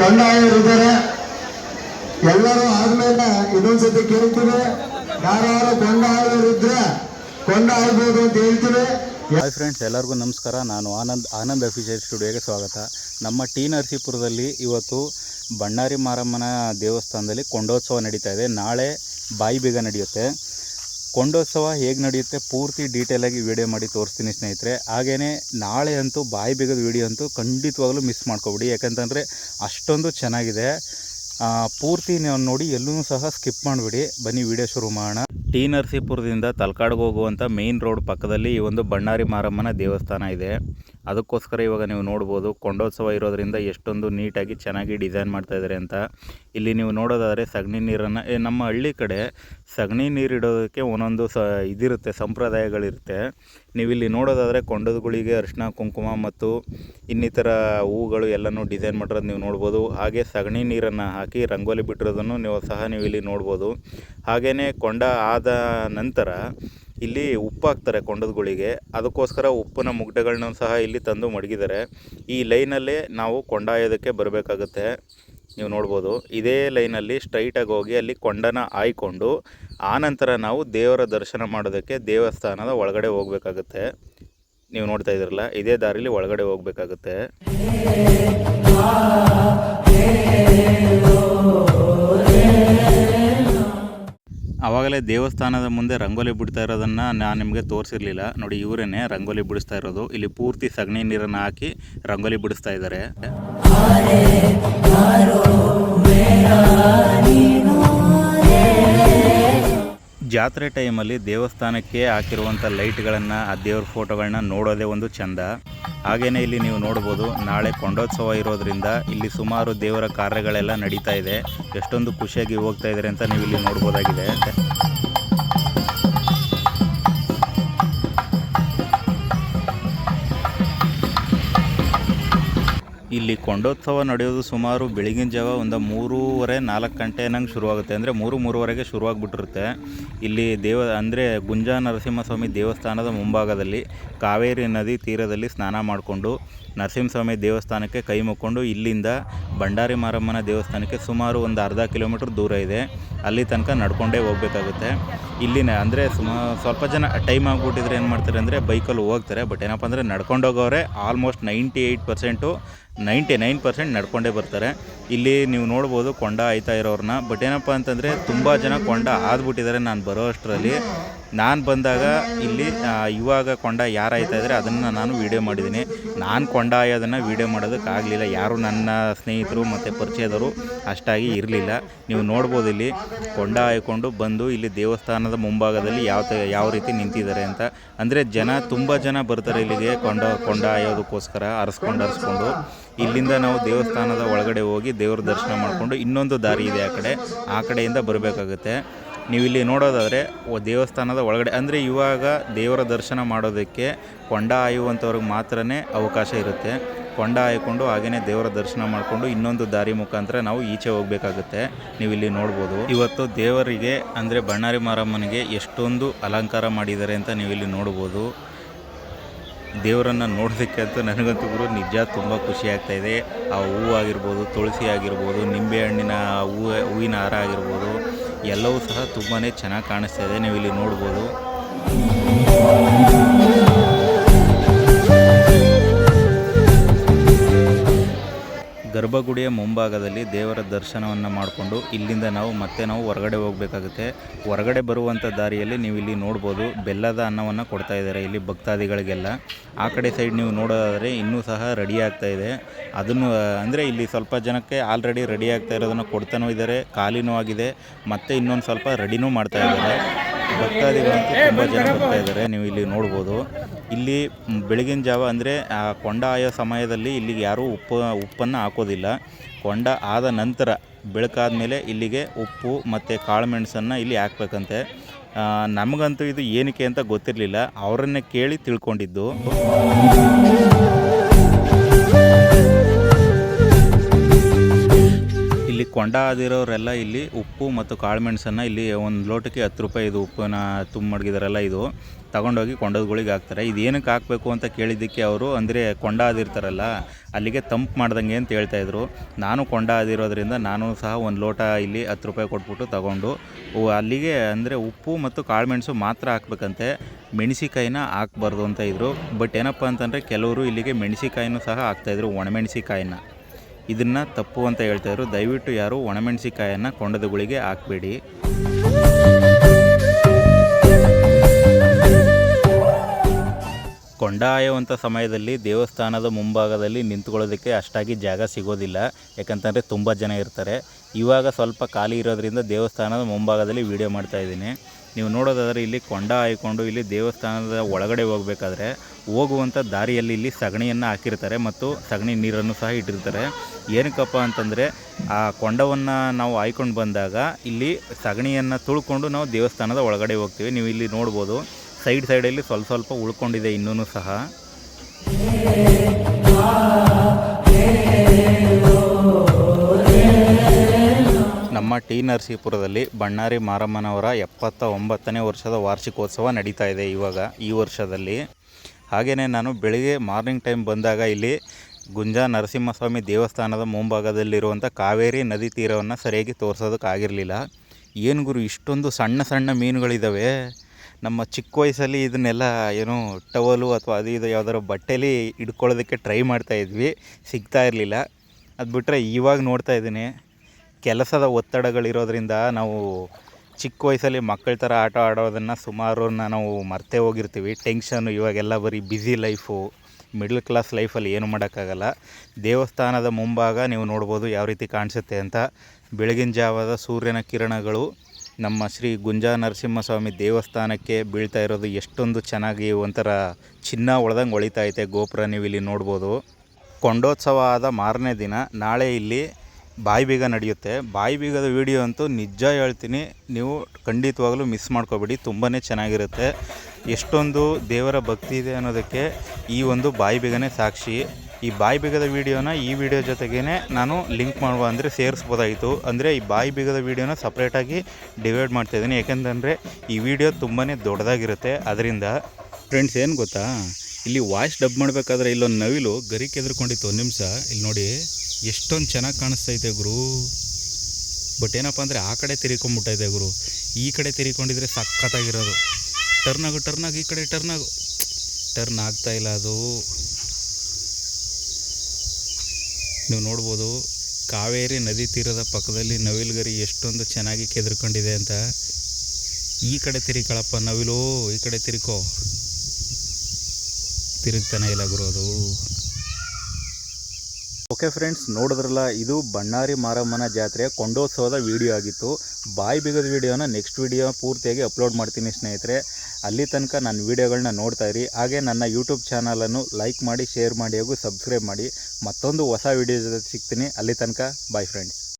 ಕೊಂಡಾಯರಿದ್ದಾರೆ ಎಲ್ಲರೂ ಆದ್ಮೇಲೆ ಇನ್ನೊಂದ್ಸತಿ ಕೇಳ್ತೀವಿ. ಯಾರು ಕೊಂಡಾಯರಿದ್ರೆ ಕೊಂಡಾಯ್ಬೋದು ಅಂತ ಹೇಳ್ತೀವಿ. ಹಾಯ್ ಫ್ರೆಂಡ್ಸ್ ಎಲ್ಲರಿಗೂ ನಮಸ್ಕಾರ. ನಾನು ಆನಂದ್ ಆನಂದ್ ಅಫಿಷಿಯಲ್ ಸ್ಟುಡಿಯೋಗೆ ಸ್ವಾಗತ. ನಮ್ಮ ಟಿ ನರಸೀಪುರದಲ್ಲಿ ಇವತ್ತು ಬಣ್ಣಾರಿ ಮಾರಮ್ಮನ ದೇವಸ್ಥಾನದಲ್ಲಿ ಕೊಂಡೋತ್ಸವ ನಡೀತಾ ಇದೆ. ನಾಳೆ ಬಾಯಿ ಬೀಗ ನಡೆಯುತ್ತೆ. ಕೊಂಡೋತ್ಸವ ಹೇಗೆ ನಡೆಯುತ್ತೆ ಪೂರ್ತಿ ಡೀಟೇಲಾಗಿ ವಿಡಿಯೋ ಮಾಡಿ ತೋರಿಸ್ತೀನಿ ಸ್ನೇಹಿತರೆ. ಹಾಗೆಯೇ ನಾಳೆ ಅಂತೂ ಬಾಯಿ ಬೀಗದ ವಿಡಿಯೋ ಅಂತೂ ಖಂಡಿತವಾಗಲೂ ಮಿಸ್ ಮಾಡ್ಕೊಬಿಡಿ. ಯಾಕಂತಂದರೆ ಅಷ್ಟೊಂದು ಚೆನ್ನಾಗಿದೆ. ಪೂರ್ತಿ ನೋಡಿ ಎಲ್ಲೂ ಸಹ ಸ್ಕಿಪ್ ಮಾಡಿಬಿಡಿ. ಬನ್ನಿ ವಿಡಿಯೋ ಶುರು ಮಾಡೋಣ. ಟಿ ನರಸೀಪುರದಿಂದ ತಲಕಾಡ್ಗೆ ಹೋಗುವಂಥ ಮೇಯ್ನ್ ರೋಡ್ ಪಕ್ಕದಲ್ಲಿ ಈ ಒಂದು ಬಣ್ಣಾರಿ ಮಾರಮ್ಮನ ದೇವಸ್ಥಾನ ಇದೆ. ಅದಕ್ಕೋಸ್ಕರ ಇವಾಗ ನೀವು ನೋಡ್ಬೋದು ಕೊಂಡೋತ್ಸವ ಇರೋದರಿಂದ ಎಷ್ಟೊಂದು ನೀಟಾಗಿ ಚೆನ್ನಾಗಿ ಡಿಸೈನ್ ಮಾಡ್ತಾ ಇದ್ದಾರೆ ಅಂತ. ಇಲ್ಲಿ ನೀವು ನೋಡೋದಾದರೆ ಸಗಣಿ ನೀರನ್ನು ನಮ್ಮ ಹಳ್ಳಿ ಕಡೆ ಸಗಣಿ ನೀರು ಇಡೋದಕ್ಕೆ ಒಂದೊಂದು ಸ ಇದಿರುತ್ತೆ, ಸಂಪ್ರದಾಯಗಳಿರುತ್ತೆ. ನೀವು ಇಲ್ಲಿ ನೋಡೋದಾದರೆ ಕೊಂಡದಗಳಿಗೆ ಅರಿಶಿನ, ಕುಂಕುಮ ಮತ್ತು ಇನ್ನಿತರ ಹೂಗಳು ಎಲ್ಲನೂ ಡಿಸೈನ್ ಮಾಡಿರೋದು ನೀವು ನೋಡ್ಬೋದು. ಹಾಗೆ ಸಗಣಿ ನೀರನ್ನು ಹಾಕಿ ರಂಗೋಲಿ ಬಿಟ್ಟಿರೋದನ್ನು ನೀವು ಸಹ ನೀವು ಇಲ್ಲಿ ನೋಡ್ಬೋದು. ಹಾಗೆಯೇ ಕೊಂಡ ಆದ ನಂತರ ಇಲ್ಲಿ ಉಪ್ಪು ಹಾಕ್ತಾರೆ ಕೊಂಡದಗಳಿಗೆ. ಅದಕ್ಕೋಸ್ಕರ ಉಪ್ಪಿನ ಮುಗ್ಡೆಗಳನ್ನ ಸಹ ಇಲ್ಲಿ ತಂದು ಮಡಗಿದ್ದಾರೆ. ಈ ಲೈನಲ್ಲೇ ನಾವು ಕೊಂಡಾಯೋದಕ್ಕೆ ಬರಬೇಕಾಗುತ್ತೆ. ನೀವು ನೋಡ್ಬೋದು, ಇದೇ ಲೈನಲ್ಲಿ ಸ್ಟ್ರೈಟಾಗಿ ಹೋಗಿ ಅಲ್ಲಿ ಕೊಂಡನ ಆಯ್ಕೊಂಡು ಆನಂತರ ನಾವು ದೇವರ ದರ್ಶನ ಮಾಡೋದಕ್ಕೆ ದೇವಸ್ಥಾನದ ಒಳಗಡೆ ಹೋಗಬೇಕಾಗುತ್ತೆ. ನೀವು ನೋಡ್ತಾ ಇದ್ದೀರಲ್ಲ, ಇದೇ ದಾರಿಲಿ ಒಳಗಡೆ ಹೋಗಬೇಕಾಗುತ್ತೆ. ಆವಾಗಲೇ ದೇವಸ್ಥಾನದ ಮುಂದೆ ರಂಗೋಲಿ ಬಿಡ್ತಾ ಇರೋದನ್ನು ನಾನು ನಿಮಗೆ ತೋರಿಸಿರಲಿಲ್ಲ. ನೋಡಿ ಇವರೇನೆ ರಂಗೋಲಿ ಬಿಡಿಸ್ತಾ ಇರೋದು. ಇಲ್ಲಿ ಪೂರ್ತಿ ಸಗಣಿ ನೀರನ್ನು ಹಾಕಿ ರಂಗೋಲಿ ಬಿಡಿಸ್ತಾ ಇದ್ದಾರೆ. ಜಾತ್ರೆ ಟೈಮಲ್ಲಿ ದೇವಸ್ಥಾನಕ್ಕೆ ಹಾಕಿರುವಂಥ ಲೈಟ್ಗಳನ್ನು, ಆ ದೇವ್ರ ಫೋಟೋಗಳನ್ನ ನೋಡೋದೇ ಒಂದು ಚಂದ. ಹಾಗೆಯೇ ಇಲ್ಲಿ ನೀವು ನೋಡ್ಬೋದು, ನಾಳೆ ಕೊಂಡೋತ್ಸವ ಇರೋದ್ರಿಂದ ಇಲ್ಲಿ ಸುಮಾರು ದೇವರ ಕಾರ್ಯಗಳೆಲ್ಲ ನಡೀತಾ ಇದೆ. ಎಷ್ಟೊಂದು ಖುಷಿಯಾಗಿ ಹೋಗ್ತಾ ಇದ್ದಾರೆ ಅಂತ ನೀವು ಇಲ್ಲಿ ನೋಡ್ಬೋದಾಗಿದೆ. ಇಲ್ಲಿ ಕೊಂಡೋತ್ಸವ ನಡೆಯೋದು ಸುಮಾರು ಬೆಳಗಿನ ಜಾವ ಒಂದು ಮೂರುವರೆ ನಾಲ್ಕು ಗಂಟೆ ನಂಗೆ ಶುರುವಾಗುತ್ತೆ. ಅಂದರೆ ಮೂರು ಮೂರುವರೆಗೆ ಶುರುವಾಗಿಬಿಟ್ಟಿರುತ್ತೆ. ಇಲ್ಲಿ ದೇವ, ಅಂದರೆ ಗುಂಜಾ ನರಸಿಂಹಸ್ವಾಮಿ ದೇವಸ್ಥಾನದ ಮುಂಭಾಗದಲ್ಲಿ ಕಾವೇರಿ ನದಿ ತೀರದಲ್ಲಿ ಸ್ನಾನ ಮಾಡಿಕೊಂಡು ನರಸಿಂಹಸ್ವಾಮಿ ದೇವಸ್ಥಾನಕ್ಕೆ ಕೈ ಮುಕ್ಕೊಂಡು ಇಲ್ಲಿಂದ ಭಂಡಾರಿ ಮಾರಮ್ಮನ ದೇವಸ್ಥಾನಕ್ಕೆ ಸುಮಾರು ಒಂದು ಅರ್ಧ ಕಿಲೋಮೀಟ್ರ್ ದೂರ ಇದೆ. ಅಲ್ಲಿ ತನಕ ನಡ್ಕೊಂಡೇ ಹೋಗಬೇಕಾಗುತ್ತೆ. ಇಲ್ಲಿನ ಅಂದರೆ ಸುಮಾ, ಸ್ವಲ್ಪ ಜನ ಟೈಮ್ ಆಗಿಬಿಟ್ಟಿದ್ರೆ ಏನು ಮಾಡ್ತಾರೆ ಅಂದರೆ ಬೈಕಲ್ಲಿ ಹೋಗ್ತಾರೆ. ಬಟ್ ಏನಪ್ಪ ಅಂದರೆ ನಡ್ಕೊಂಡು ಹೋಗೋರೆ almost ninety eight percent ninety nine percent ನಡ್ಕೊಂಡೇ ಬರ್ತಾರೆ. ಇಲ್ಲಿ ನೀವು ನೋಡ್ಬೋದು ಕೊಂಡ ಆಯ್ತಾ ಇರೋರನ್ನ ಬಟ್ ಏನಪ್ಪ ಅಂತಂದರೆ ತುಂಬ ಜನ ಕೊಂಡ ಆದ್ಬಿಟ್ಟಿದ್ದಾರೆ ನಾನು ಬರೋ ಅಷ್ಟರಲ್ಲಿ. ನಾನು ಬಂದಾಗ ಇಲ್ಲಿ ಇವಾಗ ಕೊಂಡ ಯಾರು ಆಯ್ತಾ ಇದ್ದಾರೆ ಅದನ್ನು ನಾನು ವೀಡಿಯೋ ಮಾಡಿದ್ದೀನಿ. ನಾನು ಕೊಂಡ ಆಯೋದನ್ನು ವೀಡಿಯೋ ಮಾಡೋದಕ್ಕಾಗಲಿಲ್ಲ ಯಾರು ನನ್ನ ಸ್ನೇಹಿತರು ಮತ್ತು ಪರಿಚಯದವರು ಅಷ್ಟಾಗಿ ಇರಲಿಲ್ಲ. ನೀವು ನೋಡ್ಬೋದು ಇಲ್ಲಿ ಕೊಂಡ ಆಯ್ಕೊಂಡು ಬಂದು ಇಲ್ಲಿ ದೇವಸ್ಥಾನದ ಮುಂಭಾಗದಲ್ಲಿ ಯಾವ ತ, ಯಾವ ರೀತಿ ನಿಂತಿದ್ದಾರೆ ಅಂತ. ಅಂದರೆ ಜನ ತುಂಬ ಜನ ಬರ್ತಾರೆ ಇಲ್ಲಿಗೆ ಕೊಂಡ ಕೊಂಡ ಆಯೋದಕ್ಕೋಸ್ಕರ, ಅರಸ್ಕೊಂಡು ಅರಸ್ಕೊಂಡು. ಇಲ್ಲಿಂದ ನಾವು ದೇವಸ್ಥಾನದ ಒಳಗಡೆ ಹೋಗಿ ದೇವ್ರ ದರ್ಶನ ಮಾಡಿಕೊಂಡು ಇನ್ನೊಂದು ದಾರಿ ಇದೆ ಆ ಕಡೆ. ಆ ಕಡೆಯಿಂದ ಬರಬೇಕಾಗುತ್ತೆ. ನೀವು ಇಲ್ಲಿ ನೋಡೋದಾದರೆ ದೇವಸ್ಥಾನದ ಒಳಗಡೆ, ಅಂದರೆ ಇವಾಗ ದೇವರ ದರ್ಶನ ಮಾಡೋದಕ್ಕೆ ಕೊಂಡ ಆಯುವಂಥವ್ರಿಗೆ ಮಾತ್ರನೇ ಅವಕಾಶ ಇರುತ್ತೆ. ಕೊಂಡ ಆಯ್ಕೊಂಡು ಹಾಗೆಯೇ ದೇವರ ದರ್ಶನ ಮಾಡಿಕೊಂಡು ಇನ್ನೊಂದು ದಾರಿ ಮುಖಾಂತರ ನಾವು ಈಚೆ ಹೋಗಬೇಕಾಗುತ್ತೆ. ನೀವು ಇಲ್ಲಿ ನೋಡ್ಬೋದು. ಇವತ್ತು ದೇವರಿಗೆ, ಅಂದರೆ ಬಣ್ಣಾರಿ ಮಾರಮ್ಮನಿಗೆ ಎಷ್ಟೊಂದು ಅಲಂಕಾರ ಮಾಡಿದ್ದಾರೆ ಅಂತ ನೀವು ಇಲ್ಲಿ ನೋಡ್ಬೋದು. ದೇವರನ್ನು ನೋಡೋದಕ್ಕೆ ಅಂತ ನನಗಂತೂ ಗುರು ನಿಜ ತುಂಬ ಖುಷಿ ಆಗ್ತಾ ಇದೆ. ಆ ಹೂವು ಆಗಿರ್ಬೋದು, ತುಳಸಿ ಆಗಿರ್ಬೋದು ನಿಂಬೆಹಣ್ಣಿನ ಹೂವು, ಹೂವಿನ ಹಾರ ಆಗಿರ್ಬೋದು, ಎಲ್ಲವೂ ಸಹ ತುಂಬಾ ಚೆನ್ನಾಗಿ ಕಾಣಿಸ್ತಾ ಇದೆ. ನೀವು ಇಲ್ಲಿ ನೋಡ್ಬೋದು. ಗರ್ಭಗುಡಿಯ ಮುಂಭಾಗದಲ್ಲಿ ದೇವರ ದರ್ಶನವನ್ನು ಮಾಡಿಕೊಂಡು ಇಲ್ಲಿಂದ ನಾವು ಮತ್ತೆ ನಾವು ಹೊರಗಡೆ ಹೋಗಬೇಕಾಗುತ್ತೆ. ಹೊರಗಡೆ ಬರುವಂಥ ದಾರಿಯಲ್ಲಿ ನೀವು ಇಲ್ಲಿ ನೋಡ್ಬೋದು. ಬೆಲ್ಲದ ಅನ್ನವನ್ನು ಕೊಡ್ತಾ ಇದ್ದಾರೆ ಇಲ್ಲಿ ಭಕ್ತಾದಿಗಳಿಗೆಲ್ಲ. ಆ ಕಡೆ ಸೈಡ್ ನೀವು ನೋಡೋದಾದರೆ ಇನ್ನೂ ಸಹ ರೆಡಿ ಆಗ್ತಾ ಇದೆ. ಅದನ್ನು, ಅಂದರೆ ಇಲ್ಲಿ ಸ್ವಲ್ಪ ಜನಕ್ಕೆ ಆಲ್ರೆಡಿ ರೆಡಿ ಆಗ್ತಾ ಇರೋದನ್ನು ಕೊಡ್ತಾನೂ ಇದ್ದಾರೆ. ಖಾಲಿನೂ ಆಗಿದೆ. ಮತ್ತು ಇನ್ನೊಂದು ಸ್ವಲ್ಪ ರೆಡಿನೂ ಮಾಡ್ತಾ ಇದ್ದಾರೆ. ಭಕ್ತಾದಿಗಳಂತೂ ತುಂಬ ಜನ ಬರ್ತಾ ಇದ್ದಾರೆ. ನೀವು ಇಲ್ಲಿ ನೋಡ್ಬೋದು. ಇಲ್ಲಿ ಬೆಳಗಿನ ಜಾವ ಅಂದರೆ ಕೊಂಡ ಆಯೋ ಸಮಯದಲ್ಲಿ ಇಲ್ಲಿಗೆ ಯಾರೂ ಉಪ್ಪು, ಉಪ್ಪನ್ನು ಹಾಕೋದಿಲ್ಲ. ಕೊಂಡ ಆದ ನಂತರ ಬೆಳಕಾದ ಮೇಲೆ ಇಲ್ಲಿಗೆ ಉಪ್ಪು ಮತ್ತು ಕಾಳುಮೆಣಸನ್ನು ಇಲ್ಲಿ ಹಾಕ್ಬೇಕಂತೆ. ನಮಗಂತೂ ಇದು ಏನಕ್ಕೆ ಅಂತ ಗೊತ್ತಿರಲಿಲ್ಲ. ಅವರನ್ನೇ ಕೇಳಿ ತಿಳ್ಕೊಂಡಿದ್ದು. ಕೊಂಡ ಆದಿರೋರೆಲ್ಲ ಇಲ್ಲಿ ಉಪ್ಪು ಮತ್ತು ಕಾಳುಮೆಣಸನ್ನು ಇಲ್ಲಿ ಒಂದು ಲೋಟಕ್ಕೆ ಹತ್ತು ರೂಪಾಯಿ ಇದು ಉಪ್ಪನ್ನ ತುಂಬ ಮಡಗಿದಾರಲ್ಲ ಇದು. ತಗೊಂಡೋಗಿ ಕೊಂಡದಗಳಿಗೆ ಹಾಕ್ತಾರೆ. ಇದು ಏನಕ್ಕೆ ಹಾಕಬೇಕು ಅಂತ ಕೇಳಿದ್ದಕ್ಕೆ ಅವರು ಅಂದರೆ ಕೊಂಡ ಆದಿರ್ತಾರಲ್ಲ ಅಲ್ಲಿಗೆ ತಂಪು ಮಾಡ್ದಂಗೆ ಅಂತ ಹೇಳ್ತಾಯಿದ್ರು ನಾನು ಕೊಂಡ ಆದಿರೋದ್ರಿಂದ ನಾನು ಸಹ ಒಂದು ಲೋಟ ಇಲ್ಲಿ ಹತ್ತು ರೂಪಾಯಿ ಕೊಟ್ಬಿಟ್ಟು ತಗೊಂಡು ಅಲ್ಲಿಗೆ ಅಂದರೆ ಉಪ್ಪು ಮತ್ತು ಕಾಳುಮೆಣಸು ಮಾತ್ರ ಹಾಕ್ಬೇಕಂತೆ. ಮೆಣಸಿಕಾಯಿನ ಹಾಕ್ಬಾರ್ದು ಅಂತ ಇದ್ರು. ಬಟ್ ಏನಪ್ಪ ಅಂತಂದರೆ ಕೆಲವರು ಇಲ್ಲಿಗೆ ಮೆಣಸಿಕಾಯಿನೂ ಸಹ ಹಾಕ್ತಾಯಿದ್ರು ಒಣಮೆಣಸಿಕಾಯಿನ ಇದನ್ನು ತಪ್ಪು ಅಂತ ಹೇಳ್ತಾ ಇದ್ರು. ದಯವಿಟ್ಟು ಯಾರು ಒಣಮೆಣಸಿಕಾಯನ್ನು ಕೊಂಡದಗಳಿಗೆ ಹಾಕಬೇಡಿ. ಕೊಂಡಾಯುವಂಥ ಸಮಯದಲ್ಲಿ ದೇವಸ್ಥಾನದ ಮುಂಭಾಗದಲ್ಲಿ ನಿಂತ್ಕೊಳ್ಳೋದಕ್ಕೆ ಅಷ್ಟಾಗಿ ಜಾಗ ಸಿಗೋದಿಲ್ಲ. ಯಾಕಂತಂದರೆ ತುಂಬ ಜನ ಇರ್ತಾರೆ. ಇವಾಗ ಸ್ವಲ್ಪ ಖಾಲಿ ಇರೋದ್ರಿಂದ ದೇವಸ್ಥಾನದ ಮುಂಭಾಗದಲ್ಲಿ ವೀಡಿಯೋ ಮಾಡ್ತಾ ಇದ್ದೀನಿ. ನೀವು ನೋಡೋದಾದರೆ ಇಲ್ಲಿ ಕೊಂಡ ಹಾಯ್ಕೊಂಡು ಇಲ್ಲಿ ದೇವಸ್ಥಾನದ ಒಳಗಡೆ ಹೋಗಬೇಕಾದ್ರೆ ಹೋಗುವಂಥ ದಾರಿಯಲ್ಲಿ ಇಲ್ಲಿ ಸಗಣಿಯನ್ನು ಹಾಕಿರ್ತಾರೆ ಮತ್ತು ಸಗಣಿ ನೀರನ್ನು ಸಹ ಇಟ್ಟಿರ್ತಾರೆ. ಏನಕ್ಕಪ್ಪ ಅಂತಂದರೆ ಆ ಕೊಂಡವನ್ನು ನಾವು ಆಯ್ಕೊಂಡು ಬಂದಾಗ ಇಲ್ಲಿ ಸಗಣಿಯನ್ನು ತುಳ್ಕೊಂಡು ನಾವು ದೇವಸ್ಥಾನದ ಒಳಗಡೆ ಹೋಗ್ತೀವಿ. ನೀವು ಇಲ್ಲಿ ನೋಡ್ಬೋದು. ಸೈಡ್ ಸೈಡಲ್ಲಿ ಸ್ವಲ್ಪ ಸ್ವಲ್ಪ ಉಳ್ಕೊಂಡಿದೆ ಇನ್ನೂ ಸಹ. ನಮ್ಮ ಟಿ ನರಸೀಪುರದಲ್ಲಿ ಬಣ್ಣಾರಿ ಮಾರಮ್ಮನವರ ಎಪ್ಪತ್ತ ಒಂಬತ್ತನೇ ವರ್ಷದ ವಾರ್ಷಿಕೋತ್ಸವ ನಡೀತಾ ಇದೆ ಇವಾಗ ಈ ವರ್ಷದಲ್ಲಿ. ಹಾಗೆಯೇ ನಾನು ಬೆಳಿಗ್ಗೆ ಮಾರ್ನಿಂಗ್ ಟೈಮ್ ಬಂದಾಗ ಇಲ್ಲಿ ಗುಂಜಾ ನರಸಿಂಹಸ್ವಾಮಿ ದೇವಸ್ಥಾನದ ಮುಂಭಾಗದಲ್ಲಿರುವಂಥ ಕಾವೇರಿ ನದಿ ತೀರವನ್ನು ಸರಿಯಾಗಿ ತೋರಿಸೋದಕ್ಕಾಗಿರಲಿಲ್ಲ. ಏನು ಗುರು, ಇಷ್ಟೊಂದು ಸಣ್ಣ ಸಣ್ಣ ಮೀನುಗಳಿದ್ದಾವೆ ನಮ್ಮ ಚಿಕ್ಕ ವಯಸ್ಸಲ್ಲಿ ಇದನ್ನೆಲ್ಲ ಏನು ಟವಲು ಅಥವಾ ಅದು ಇದು ಯಾವುದಾದ್ರು ಬಟ್ಟೆಲಿ ಇಟ್ಕೊಳ್ಳೋದಕ್ಕೆ ಟ್ರೈ ಮಾಡ್ತಾ ಇದ್ವಿ. ಸಿಗ್ತಾ ಇರಲಿಲ್ಲ. ಅದು ಬಿಟ್ಟರೆ ಇವಾಗ ನೋಡ್ತಾ ಇದ್ದೀನಿ. ಕೆಲಸದ ಒತ್ತಡಗಳಿರೋದ್ರಿಂದ ನಾವು ಚಿಕ್ಕ ವಯಸ್ಸಲ್ಲಿ ಮಕ್ಕಳ ಥರ ಆಟ ಆಡೋದನ್ನು ಸುಮಾರು ನಾವು ಮರ್ತೇ ಹೋಗಿರ್ತೀವಿ. ಟೆನ್ಷನ್ನು ಇವಾಗೆಲ್ಲ ಬರೀ ಬ್ಯುಸಿ ಲೈಫು ಮಿಡ್ಲ್ ಕ್ಲಾಸ್ ಲೈಫಲ್ಲಿ ಏನು ಮಾಡೋಕ್ಕಾಗಲ್ಲ. ದೇವಸ್ಥಾನದ ಮುಂಭಾಗ ನೀವು ನೋಡ್ಬೋದು ಯಾವ ರೀತಿ ಕಾಣಿಸುತ್ತೆ ಅಂತ. ಬೆಳಗಿನ ಜಾವದ ಸೂರ್ಯನ ಕಿರಣಗಳು ನಮ್ಮ ಶ್ರೀ ಗುಂಜಾ ನರಸಿಂಹಸ್ವಾಮಿ ದೇವಸ್ಥಾನಕ್ಕೆ ಬೀಳ್ತಾ ಇರೋದು ಎಷ್ಟೊಂದು ಚೆನ್ನಾಗಿ ಒಂಥರ ಚಿನ್ನ ಒಳದಂಗೆ ಹೊಳಿತಾ ಐತೆ ಗೋಪುರ ನೀವು ಇಲ್ಲಿ ನೋಡ್ಬೋದು. ಕೊಂಡೋತ್ಸವ ಆದ ಮಾರನೇ ದಿನ. ನಾಳೆ ಇಲ್ಲಿ ಬಾಯಿ ಬೀಗ ನಡೆಯುತ್ತೆ. ಬಾಯಿ ಬೀಗದ ವಿಡಿಯೋ ಅಂತೂ ನಿಜ ಹೇಳ್ತೀನಿ, ನೀವು ಖಂಡಿತವಾಗಲೂ ಮಿಸ್ ಮಾಡ್ಕೋಬೇಡಿ ತುಂಬಾ ಚೆನ್ನಾಗಿರುತ್ತೆ. ಎಷ್ಟೊಂದು ದೇವರ ಭಕ್ತಿ ಇದೆ ಅನ್ನೋದಕ್ಕೆ ಈ ಒಂದು ಬಾಯಿ ಬೀಗನೇ ಸಾಕ್ಷಿ. ಈ ಬಾಯಿ ಬೀಗದ ವೀಡಿಯೋನ ಈ ವಿಡಿಯೋ ಜೊತೆಗೇ ನಾನು ಲಿಂಕ್ ಮಾಡುವ ಅಂದರೆ ಸೇರಿಸ್ಬೋದಾಯಿತು. ಅಂದರೆ ಈ ಬಾಯಿ ಬೀಗದ ವೀಡಿಯೋನ ಸಪ್ರೇಟಾಗಿ ಡಿವೈಡ್ ಮಾಡ್ತಾಯಿದ್ದೀನಿ ಯಾಕೆಂತಂದರೆ ಈ ವಿಡಿಯೋ ತುಂಬಾ ದೊಡ್ಡದಾಗಿರುತ್ತೆ. ಅದರಿಂದ ಫ್ರೆಂಡ್ಸ್ ಏನು ಗೊತ್ತಾ? ಇಲ್ಲಿ ವಾಯ್ಸ್ ಡಬ್ ಮಾಡಬೇಕಾದ್ರೆ ಇಲ್ಲೊಂದು ನವಿಲು ಗರಿ ಕೆದ್ರಕೊಂಡಿತ್ತು ಒಂದು ನಿಮಿಷ, ಇಲ್ಲಿ ನೋಡಿ. ಎಷ್ಟೊಂದು ಚೆನ್ನಾಗಿ ಕಾಣಿಸ್ತೈತೆ ಗುರು. ಬಟ್ ಏನಪ್ಪ ಅಂದರೆ ಆ ಕಡೆ ತಿರ್ಕೊಂಬಿಟ್ಟೈತೆ ಗುರು. ಈ ಕಡೆ ತಿರ್ಕೊಂಡಿದ್ರೆ ಸಖತ್ತಾಗಿರೋದು. ಟರ್ನ್ ಆಗು ಈ ಕಡೆ ಟರ್ನ್ ಆಗು. ಟರ್ನ್ ಆಗ್ತಾ ಇಲ್ಲ ಅದು. ನೀವು ನೋಡ್ಬೋದು, ಕಾವೇರಿ ನದಿ ತೀರದ ಪಕ್ಕದಲ್ಲಿ ನವಿಲುಗರಿ ಎಷ್ಟೊಂದು ಚೆನ್ನಾಗಿ ಕೆದ್ರಕೊಂಡಿದೆ ಅಂತ. ಈ ಕಡೆ ತಿರ್ಕೊಳಪ್ಪ ನವಿಲು, ಈ ಕಡೆ ತಿರುಕೋ. ತಿರುಗ್ತಾನೆ ಇಲ್ಲ ಗುರು ಅದು. ಓಕೆ ಫ್ರೆಂಡ್ಸ್ ನೋಡಿದ್ರಲ್ಲ, ಇದು ಬಣ್ಣಾರಿ ಮಾರಮ್ಮನ ಜಾತ್ರೆಯ ಕೊಂಡೋತ್ಸವದ ವಿಡಿಯೋ ಆಗಿತ್ತು. ಬಾಯಿ ಬಿಗದ ವಿಡಿಯೋನ ನೆಕ್ಸ್ಟ್ ವಿಡಿಯೋ ಪೂರ್ತಿಯಾಗಿ ಅಪ್ಲೋಡ್ ಮಾಡ್ತೀನಿ ಸ್ನೇಹಿತರೆ. ಅಲ್ಲಿ ತನಕ ನನ್ನ ವಿಡಿಯೋಗಳನ್ನ ನೋಡ್ತಾ ಇರಿ. ಹಾಗೆ ನನ್ನ ಯೂಟ್ಯೂಬ್ ಚಾನಲನ್ನು ಲೈಕ್ ಮಾಡಿ ಶೇರ್ ಮಾಡಿ ಹಾಗೂ ಸಬ್ಸ್ಕ್ರೈಬ್ ಮಾಡಿ. ಮತ್ತೊಂದು ಹೊಸ ವಿಡಿಯೋ ಜೊತೆ ಸಿಗ್ತೀನಿ. ಅಲ್ಲಿ ತನಕ ಬಾಯ್ ಫ್ರೆಂಡ್ಸ್